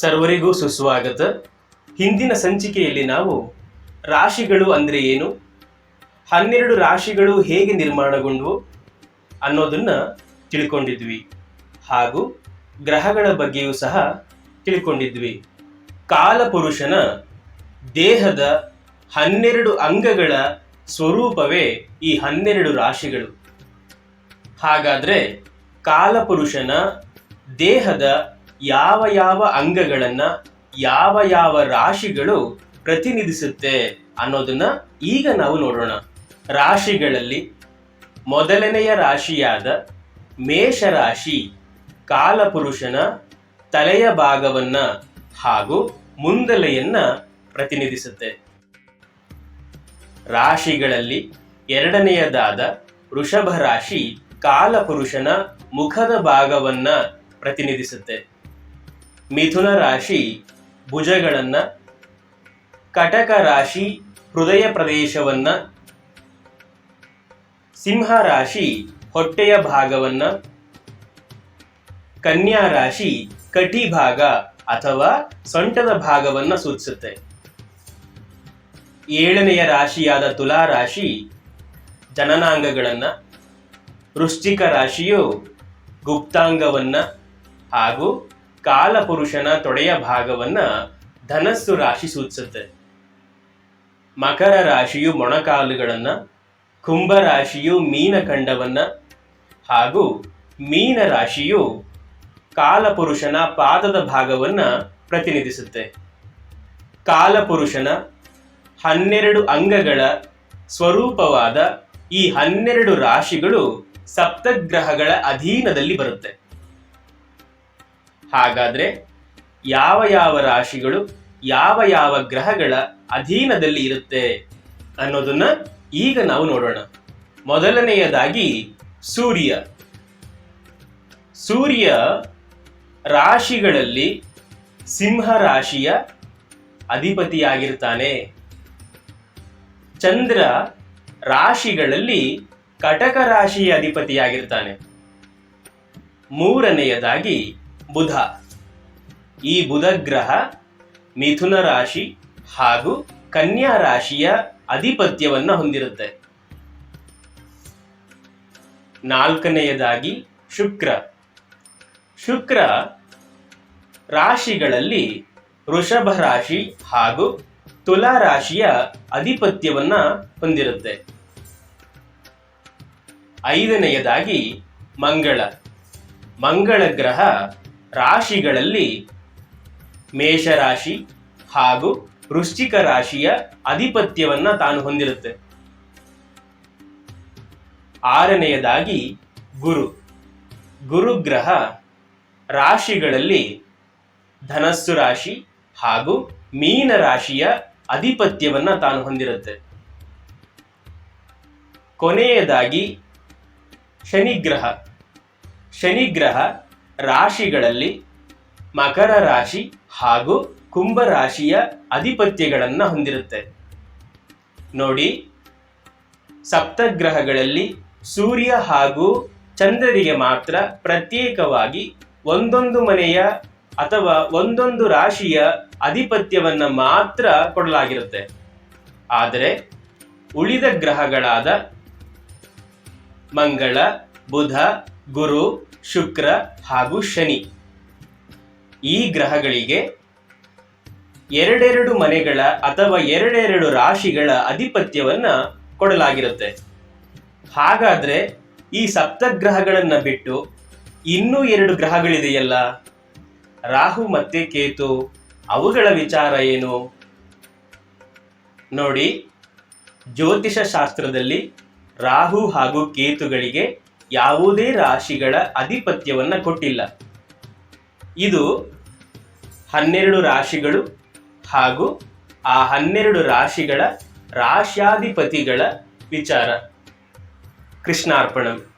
ಸರ್ವರಿಗೂ ಸುಸ್ವಾಗತ. ಹಿಂದಿನ ಸಂಚಿಕೆಯಲ್ಲಿ ನಾವು ರಾಶಿಗಳು ಅಂದರೆ ಏನು? ಹನ್ನೆರಡು ರಾಶಿಗಳು ಹೇಗೆ ನಿರ್ಮಾಣಗೊಂಡವು ಅನ್ನೋದನ್ನು ತಿಳ್ಕೊಂಡಿದ್ವಿ. ಹಾಗೂ ಗ್ರಹಗಳ ಬಗ್ಗೆಯೂ ಸಹ ತಿಳ್ಕೊಂಡಿದ್ವಿ. ಕಾಲಪುರುಷನ ದೇಹದ ಹನ್ನೆರಡು ಅಂಗಗಳ ಸ್ವರೂಪವೇ ಈ ಹನ್ನೆರಡು ರಾಶಿಗಳು. ಹಾಗಾದರೆ ಕಾಲಪುರುಷನ ದೇಹದ ಯಾವ ಯಾವ ಅಂಗಗಳನ್ನ ಯಾವ ಯಾವ ರಾಶಿಗಳು ಪ್ರತಿನಿಧಿಸುತ್ತೆ ಅನ್ನೋದನ್ನ ಈಗ ನಾವು ನೋಡೋಣ. ರಾಶಿಗಳಲ್ಲಿ ಮೊದಲನೆಯ ರಾಶಿಯಾದ ಮೇಷರಾಶಿ ಕಾಲಪುರುಷನ ತಲೆಯ ಭಾಗವನ್ನ ಹಾಗೂ ಮುಂದಲೆಯನ್ನ ಪ್ರತಿನಿಧಿಸುತ್ತೆ. ರಾಶಿಗಳಲ್ಲಿ ಎರಡನೆಯದಾದ ವೃಷಭ ರಾಶಿ ಕಾಲಪುರುಷನ ಮುಖದ ಭಾಗವನ್ನ ಪ್ರತಿನಿಧಿಸುತ್ತೆ. ಮಿಥುನ ರಾಶಿ ಭುಜಗಳನ್ನ ಕಟಕ ರಾಶಿ ಹೃದಯ ಪ್ರದೇಶವನ್ನ ಸಿಂಹ ರಾಶಿ ಹೊಟ್ಟೆಯ ಭಾಗವನ್ನ ಕನ್ಯಾ ರಾಶಿ ಕಟಿ ಭಾಗ ಅಥವಾ ಸೊಂಟದ ಭಾಗವನ್ನ ಸೂಚಿಸುತ್ತೆ. ಏಳನೆಯ ರಾಶಿಯಾದ ತುಲಾ ರಾಶಿ ಜನನಾಂಗಗಳನ್ನ, ವೃಶ್ಚಿಕ ರಾಶಿಯು ಗುಪ್ತಾಂಗವನ್ನ ಹಾಗೂ ಕಾಲಪುರುಷನ ತೊಡೆಯ ಭಾಗವನ್ನ ಧನಸ್ಸು ರಾಶಿ ಸೂಚಿಸುತ್ತೆ. ಮಕರ ರಾಶಿಯು ಮೊಣಕಾಲುಗಳನ್ನ, ಕುಂಭ ರಾಶಿಯು ಮೀನಖಂಡವನ್ನ, ಹಾಗೂ ಮೀನ ರಾಶಿಯು ಕಾಲಪುರುಷನ ಪಾದದ ಭಾಗವನ್ನ ಪ್ರತಿನಿಧಿಸುತ್ತೆ. ಕಾಲಪುರುಷನ ಹನ್ನೆರಡು ಅಂಗಗಳ ಸ್ವರೂಪವಾದ ಈ ಹನ್ನೆರಡು ರಾಶಿಗಳು ಸಪ್ತಗ್ರಹಗಳ ಅಧೀನದಲ್ಲಿ ಬರುತ್ತೆ. ಹಾಗಾದ್ರೆ ಯಾವ ಯಾವ ರಾಶಿಗಳು ಯಾವ ಯಾವ ಗ್ರಹಗಳ ಅಧೀನದಲ್ಲಿ ಇರುತ್ತೆ ಅನ್ನೋದನ್ನ ಈಗ ನಾವು ನೋಡೋಣ. ಮೊದಲನೆಯದಾಗಿ ಸೂರ್ಯ. ಸೂರ್ಯ ರಾಶಿಗಳಲ್ಲಿ ಸಿಂಹ ರಾಶಿಯ ಅಧಿಪತಿಯಾಗಿರ್ತಾನೆ. ಚಂದ್ರ ರಾಶಿಗಳಲ್ಲಿ ಕಟಕ ರಾಶಿಯ ಅಧಿಪತಿಯಾಗಿರ್ತಾನೆ. ಮೂರನೆಯದಾಗಿ ಬುಧ. ಈ ಬುಧ ಗ್ರಹ ಮಿಥುನ ರಾಶಿ ಹಾಗೂ ಕನ್ಯಾ ರಾಶಿಯ ಅಧಿಪತ್ಯವನ್ನು ಹೊಂದಿರುತ್ತೆ. ನಾಲ್ಕನೆಯದಾಗಿ ಶುಕ್ರ. ಶುಕ್ರ ರಾಶಿಗಳಲ್ಲಿ ವೃಷಭ ರಾಶಿ ಹಾಗೂ ತುಲಾ ರಾಶಿಯ ಅಧಿಪತ್ಯವನ್ನ ಹೊಂದಿರುತ್ತೆ. ಐದನೆಯದಾಗಿ ಮಂಗಳ. ಮಂಗಳ ಗ್ರಹ ರಾಶಿಗಳಲ್ಲಿ ಮೇಷರಾಶಿ ಹಾಗೂ ವೃಶ್ಚಿಕ ರಾಶಿಯ ಅಧಿಪತ್ಯವನ್ನು ತಾನು ಹೊಂದಿರುತ್ತೆ. ಆರನೆಯದಾಗಿ ಗುರು. ಗುರುಗ್ರಹ ರಾಶಿಗಳಲ್ಲಿ ಧನಸ್ಸು ರಾಶಿ ಹಾಗೂ ಮೀನ ರಾಶಿಯ ಅಧಿಪತ್ಯವನ್ನು ತಾನು ಹೊಂದಿರುತ್ತೆ. ಕೊನೆಯದಾಗಿ ಶನಿಗ್ರಹ ಶನಿಗ್ರಹ ರಾಶಿಗಳಲ್ಲಿ ಮಕರ ರಾಶಿ ಹಾಗೂ ಕುಂಭ ರಾಶಿಯ ಅಧಿಪತ್ಯಗಳನ್ನು ಹೊಂದಿರುತ್ತೆ. ನೋಡಿ, ಸಪ್ತಗ್ರಹಗಳಲ್ಲಿ ಸೂರ್ಯ ಹಾಗೂ ಚಂದ್ರರಿಗೆ ಮಾತ್ರ ಪ್ರತ್ಯೇಕವಾಗಿ ಒಂದೊಂದು ಮನೆಯ ಅಥವಾ ಒಂದೊಂದು ರಾಶಿಯ ಅಧಿಪತ್ಯವನ್ನು ಮಾತ್ರ ಕೊಡಲಾಗಿರುತ್ತೆ. ಆದರೆ, ಉಳಿದ ಗ್ರಹಗಳಾದ ಮಂಗಳ, ಬುಧ ಗುರು, ಶುಕ್ರ ಹಾಗೂ ಶನಿ. ಈ ಗ್ರಹಗಳಿಗೆ ಎರಡೆರಡು ಮನೆಗಳ ಅಥವಾ ಎರಡೆರಡು ರಾಶಿಗಳ ಅಧಿಪತ್ಯವನ್ನ ಕೊಡಲಾಗಿರುತ್ತೆ. ಹಾಗಾದ್ರೆ ಈ ಸಪ್ತಗ್ರಹಗಳನ್ನ ಬಿಟ್ಟು ಇನ್ನೂ ಎರಡು ಗ್ರಹಗಳಿದೆಯಲ್ಲ? ರಾಹು ಮತ್ತೆ ಕೇತು, ಅವುಗಳ ವಿಚಾರ ಏನು? ನೋಡಿ ಜ್ಯೋತಿಷ ಶಾಸ್ತ್ರದಲ್ಲಿ ರಾಹು ಹಾಗೂ ಕೇತುಗಳಿಗೆ ಯಾವುದೇ ರಾಶಿಗಳ ಅಧಿಪತ್ಯವನ್ನ ಕೊಟ್ಟಿಲ್ಲ. ಇದು ಹನ್ನೆರಡು ರಾಶಿಗಳು ಹಾಗೂ ಆ ಹನ್ನೆರಡು ರಾಶಿಗಳ ರಾಶ್ಯಾಧಿಪತಿಗಳ ವಿಚಾರ. ಕೃಷ್ಣಾರ್ಪಣಂ.